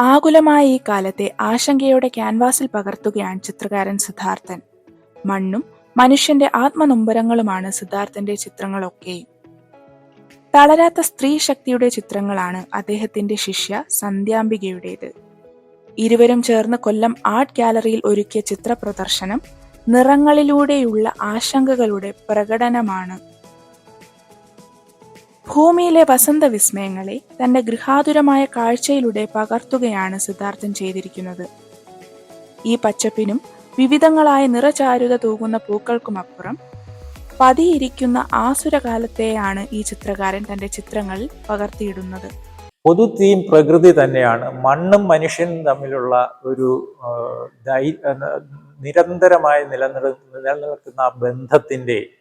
ആകുലമായ ഈ കാലത്തെ ആശങ്കയുടെ ക്യാൻവാസിൽ പകർത്തുകയാണ് ചിത്രകാരൻ സിദ്ധാർത്ഥൻ. മണ്ണും മനുഷ്യന്റെ ആത്മനൊമ്പരങ്ങളുമാണ് സിദ്ധാർത്ഥന്റെ ചിത്രങ്ങളൊക്കെ. തളരാത്ത സ്ത്രീ ശക്തിയുടെ ചിത്രങ്ങളാണ് അദ്ദേഹത്തിന്റെ ശിഷ്യ സന്ധ്യാംബികയുടേത്. ഇരുവരും ചേർന്ന് കൊല്ലം ആർട്ട് ഗാലറിയിൽ ഒരുക്കിയ ചിത്ര പ്രദർശനം നിറങ്ങളിലൂടെയുള്ള ആശങ്കകളുടെ പ്രകടനമാണ് ഭൂമിയിലെ വസന്ത വിസ്മയങ്ങളെ തന്റെ ഗൃഹാതുരമായ കാഴ്ചയിലൂടെ പകർത്തുകയാണ് സിദ്ധാർത്ഥൻ ചെയ്തിരിക്കുന്നത്. ഈ പച്ചപ്പിനും വിവിധങ്ങളായ നിറചാരുത തൂകുന്ന പൂക്കൾക്കുമപ്പുറം പതിയിരിക്കുന്ന ആസുരകാലത്തെയാണ് ഈ ചിത്രകാരൻ തന്റെ ചിത്രങ്ങളിൽ പകർത്തിയിടുന്നത്. പൊതു തീം പ്രകൃതി തന്നെയാണ്. മണ്ണും മനുഷ്യനും തമ്മിലുള്ള ഒരു നിരന്തരമായി നിലനിൽ നിലനിൽക്കുന്ന ബന്ധത്തിന്റെ ആ,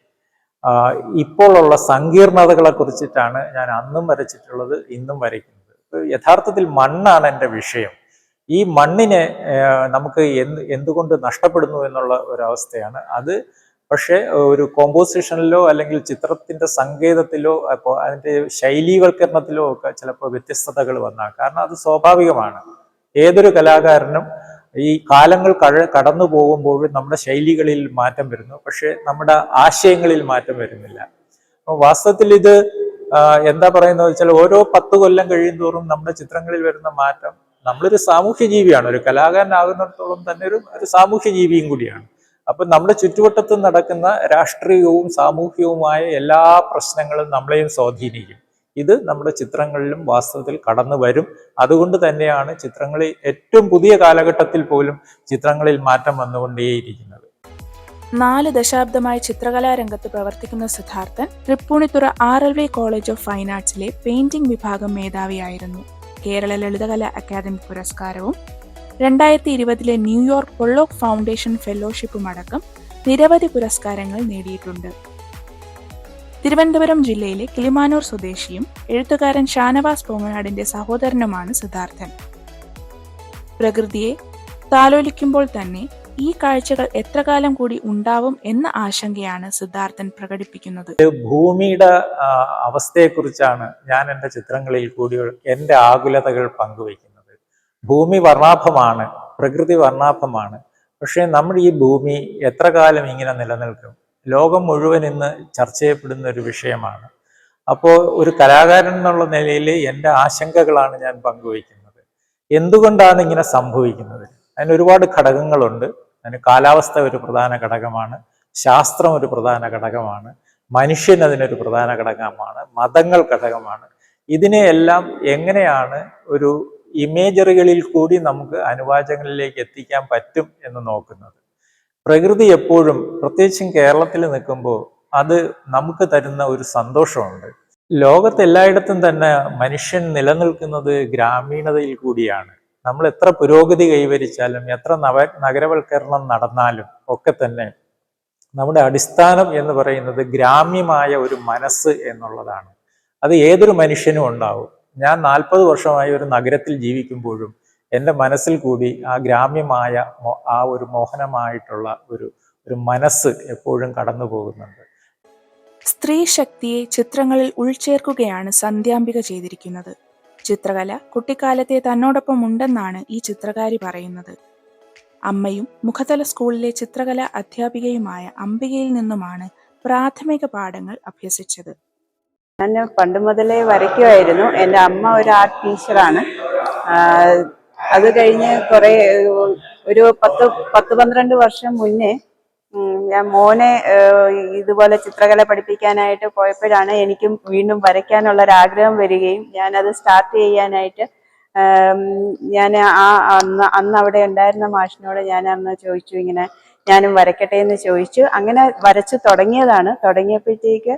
ഇപ്പോഴുള്ള സങ്കീർണതകളെ കുറിച്ചിട്ടാണ് ഞാൻ അന്നും വരച്ചിട്ടുള്ളത് ഇന്നും വരയ്ക്കുന്നത്. യഥാർത്ഥത്തിൽ മണ്ണാണ് എന്റെ വിഷയം. ഈ മണ്ണിനെ നമുക്ക് എന്ത് എന്തുകൊണ്ട് നഷ്ടപ്പെടുന്നു എന്നുള്ള ഒരവസ്ഥയാണ്. അത് പക്ഷേ ഒരു കോമ്പോസിഷനിലോ അല്ലെങ്കിൽ ചിത്രത്തിന്റെ സങ്കേതത്തിലോ അപ്പോൾ അതിന്റെ ശൈലീവൽക്കരണത്തിലോ ഒക്കെ ചിലപ്പോൾ വ്യത്യസ്തതകൾ വന്നാൽ കാരണം അത് സ്വാഭാവികമാണ്. ഏതൊരു കലാകാരനും ഈ കാലങ്ങൾ കഴ കടന്നു പോകുമ്പോഴും നമ്മുടെ ശൈലികളിൽ മാറ്റം വരുന്നു. പക്ഷേ നമ്മുടെ ആശയങ്ങളിൽ മാറ്റം വരുന്നില്ല. വാസ്തവത്തിൽ ഇത് എന്താ പറയുന്നത് വെച്ചാൽ ഓരോ പത്ത് കൊല്ലം കഴിയുന്തോറും നമ്മുടെ ചിത്രങ്ങളിൽ വരുന്ന മാറ്റം നമ്മളൊരു സാമൂഹ്യ ജീവിയാണ്. ഒരു കലാകാരനാകുന്നിടത്തോളം തന്നെ ഒരു ഒരു സാമൂഹ്യ ജീവിയും കൂടിയാണ്. അപ്പൊ നമ്മുടെ ചുറ്റുവട്ടത്ത് നടക്കുന്ന രാഷ്ട്രീയവും സാമൂഹ്യവുമായ എല്ലാ പ്രശ്നങ്ങളും നമ്മളെയും സ്വാധീനിക്കും. ഇത് നമ്മുടെ ചിത്രങ്ങളിലും വാസ്തവത്തിൽ കടന്നു വരും. അതുകൊണ്ട് തന്നെയാണ് ചിത്രങ്ങളിൽ ഏറ്റവും പുതിയ കാലഘട്ടത്തിൽ പോലും ചിത്രങ്ങളിൽ മാറ്റം വന്നുകൊണ്ടേയിരിക്കുന്നത്. നാല് ദശാബ്ദമായി ചിത്രകലാരംഗത്ത് പ്രവർത്തിക്കുന്ന Siddharthan Tripunithura R L V college of fine ആർട്സിലെ painting വിഭാഗം മേധാവിയായിരുന്നു. കേരള ലളിതകലാ അക്കാദമി പുരസ്കാരവും രണ്ടായിരത്തി ഇരുപതിലെ ന്യൂയോർക്ക് പൊള്ളോക്ക് ഫൗണ്ടേഷൻ ഫെലോഷിപ്പും അടക്കം നിരവധി പുരസ്കാരങ്ങൾ നേടിയിട്ടുണ്ട്. തിരുവനന്തപുരം ജില്ലയിലെ കിളിമാനൂർ സ്വദേശിയും എഴുത്തുകാരൻ ഷാനവാസ് പോങ്ങനാടിന്റെ സഹോദരനുമാണ് സിദ്ധാർത്ഥൻ. പ്രകൃതിയെ താലോലിക്കുമ്പോൾ തന്നെ ഈ കാഴ്ചകൾ എത്ര കാലം കൂടി ഉണ്ടാവും എന്ന ആശങ്കയാണ് സിദ്ധാർത്ഥൻ പ്രകടിപ്പിക്കുന്നത്. ഭൂമിയുടെ അവസ്ഥയെക്കുറിച്ചാണ് ഞാൻ എന്റെ ചിത്രങ്ങളിൽ കൂടി എന്റെ ആകുലതകൾ പങ്കുവയ്ക്കുന്നത്. ഭൂമി വർണാഭമാണ് പ്രകൃതി വർണാഭമാണ്. പക്ഷേ നമ്മുടെ ഈ ഭൂമി എത്ര കാലം ഇങ്ങനെ നിലനിൽക്കും? ലോകം മുഴുവൻ ഇന്ന് ചർച്ച ചെയ്യപ്പെടുന്ന ഒരു വിഷയമാണ്. അപ്പോൾ ഒരു കലാകാരൻ എന്നുള്ള നിലയിൽ എന്റെ ആശങ്കകളാണ് ഞാൻ പങ്കുവയ്ക്കുന്നത്. എന്തുകൊണ്ടാണ് ഇങ്ങനെ സംഭവിക്കുന്നത്? അതിന് ഒരുപാട് ഘടകങ്ങളുണ്ട്. അതിന് കാലാവസ്ഥ ഒരു പ്രധാന ഘടകമാണ്. ശാസ്ത്രം ഒരു പ്രധാന ഘടകമാണ്. മനുഷ്യൻ അതിനൊരു പ്രധാന ഘടകമാണ്. മതങ്ങൾ ഘടകമാണ്. ഇതിനെയെല്ലാം എങ്ങനെയാണ് ഒരു ഇമേജറികളിൽ കൂടി നമുക്ക് അനുവാചകങ്ങളിലേക്ക് എത്തിക്കാൻ പറ്റും എന്ന് നോക്കുന്നത്? പ്രകൃതി എപ്പോഴും പ്രത്യേകിച്ചും കേരളത്തിൽ നിൽക്കുമ്പോൾ അത് നമുക്ക് തരുന്ന ഒരു സന്തോഷമുണ്ട്. ലോകത്ത് എല്ലായിടത്തും തന്നെ മനുഷ്യൻ നിലനിൽക്കുന്നത് ഗ്രാമീണതയിൽ കൂടിയാണ്. നമ്മൾ എത്ര പുരോഗതി കൈവരിച്ചാലും എത്ര നവ നഗരവൽക്കരണം നടന്നാലും ഒക്കെ തന്നെ നമ്മുടെ അടിസ്ഥാനം എന്ന് പറയുന്നത് ഗ്രാമ്യമായ ഒരു മനസ്സ് എന്നുള്ളതാണ്. അത് ഏതൊരു മനുഷ്യനും ഉണ്ടാവും. ഞാൻ നാൽപ്പത് വർഷമായി ഒരു നഗരത്തിൽ ജീവിക്കുമ്പോഴും എന്റെ മനസ്സിൽ കൂടി ആ ഗ്രാമ്യമായ ആ ഒരു മോഹനമായിട്ടുള്ള ഒരു ഒരു മനസ്സ് എപ്പോഴും കടന്നു പോകുന്നുണ്ട്. സ്ത്രീ ശക്തിയെ ചിത്രങ്ങളിൽ ഉൾച്ചേർക്കുകയാണ് സന്ധ്യാംബിക ചെയ്തിരിക്കുന്നത്. ചിത്രകല കുട്ടിക്കാലത്തെ തന്നോടൊപ്പം ഉണ്ടെന്നാണ് ഈ ചിത്രകാരി പറയുന്നത്. അമ്മയും മുഖതല സ്കൂളിലെ ചിത്രകല അധ്യാപികയുമായ അംബികയിൽ നിന്നുമാണ് പ്രാഥമിക പാഠങ്ങൾ അഭ്യസിച്ചത്. ഞാൻ പണ്ട് മുതലേ വരയ്ക്കുമായിരുന്നു. എന്റെ അമ്മ ഒരു ആർട്ട് ടീച്ചറാണ്. അത് കഴിഞ്ഞ് കുറെ ഒരു പത്ത് പത്ത് പന്ത്രണ്ട് വർഷം മുന്നേ ഞാൻ മോനെ ഇതുപോലെ ചിത്രകല പഠിപ്പിക്കാനായിട്ട് പോയപ്പോഴാണ് എനിക്കും വീണ്ടും വരയ്ക്കാനുള്ള ഒരു ആഗ്രഹം വരികയും ഞാനത് സ്റ്റാർട്ട് ചെയ്യാനായിട്ട് ഞാൻ ആ അന്ന് അന്ന് അവിടെ ഉണ്ടായിരുന്ന മാഷിനോട് ഞാൻ അന്ന് ചോദിച്ചു ഇങ്ങനെ ഞാനും വരയ്ക്കട്ടെ എന്ന് ചോദിച്ചു. അങ്ങനെ വരച്ചു തുടങ്ങിയതാണ്. തുടങ്ങിയപ്പോഴത്തേക്ക്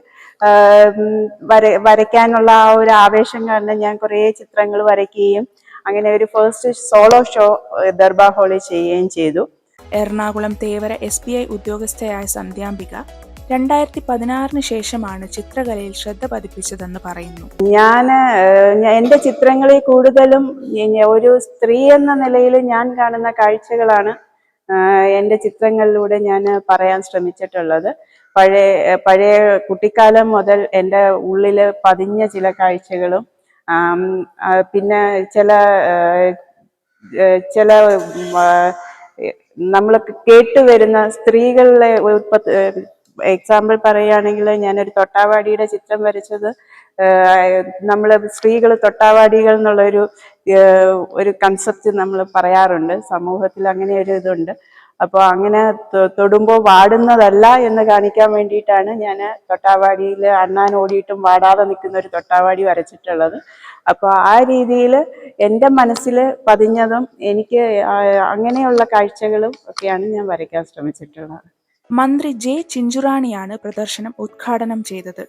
വര വരയ്ക്കാനുള്ള ആ ഒരു ആവേശം കാരണം ഞാൻ കുറേ ചിത്രങ്ങൾ വരയ്ക്കുകയും അങ്ങനെ ഒരു ഫസ്റ്റ് സോളോ ഷോ ദർബാർ ഹാളിൽ ചെയ്യുകയും ചെയ്തു. Ernakulam Thevara S B I ഉദ്യോഗസ്ഥയായ Sandhyambika രണ്ടായിരത്തി പതിനാറിന് ശേഷമാണ് ചിത്രകലയിൽ ശ്രദ്ധ പതിപ്പിച്ചതെന്ന് പറയുന്നു. ഞാൻ എന്റെ ചിത്രങ്ങളിൽ കൂടുതലും ഒരു സ്ത്രീ എന്ന നിലയിൽ ഞാൻ കാണുന്ന കാഴ്ചകളാണ് എന്റെ ചിത്രങ്ങളിലൂടെ ഞാൻ പറയാൻ ശ്രമിച്ചിട്ടുള്ളത്. പഴയ പഴയ കുട്ടിക്കാലം മുതൽ എന്റെ ഉള്ളിൽ പതിഞ്ഞ ചില കാഴ്ചകളും പിന്നെ ചില ചില നമ്മൾ കേട്ടുവരുന്ന സ്ത്രീകളിലെ എക്സാമ്പിൾ പറയുകയാണെങ്കിൽ ഞാനൊരു തൊട്ടാവാടിയുടെ ചിത്രം വരച്ചത് നമ്മൾ സ്ത്രീകൾ തൊട്ടാവാടികൾ എന്നുള്ളൊരു ഒരു കൺസെപ്റ്റ് നമ്മൾ പറയാറുണ്ട്. സമൂഹത്തിൽ അങ്ങനെ ഒരു ഇതുണ്ട്. അപ്പോൾ അങ്ങനെ തൊടുമ്പോൾ വാടുന്നതല്ല എന്ന് കാണിക്കാൻ വേണ്ടിയിട്ടാണ് ഞാൻ തൊട്ടാവാടിയിൽ അണ്ണാൻ ഓടിയിട്ടും വാടാതെ നിൽക്കുന്ന ഒരു തൊട്ടാവാടി വരച്ചിട്ടുള്ളത്. അപ്പോൾ ആ രീതിയിൽ എന്റെ മനസ്സിൽ പതിഞ്ഞതും എനിക്ക് അങ്ങനെയുള്ള കാഴ്ചകളും ഒക്കെയാണ് ഞാൻ വരയ്ക്കാൻ ശ്രമിച്ചിട്ടുള്ളത്. മന്ത്രി ജെ ചിഞ്ചുറാണിയാണ് പ്രദർശനം ഉദ്ഘാടനം ചെയ്തത്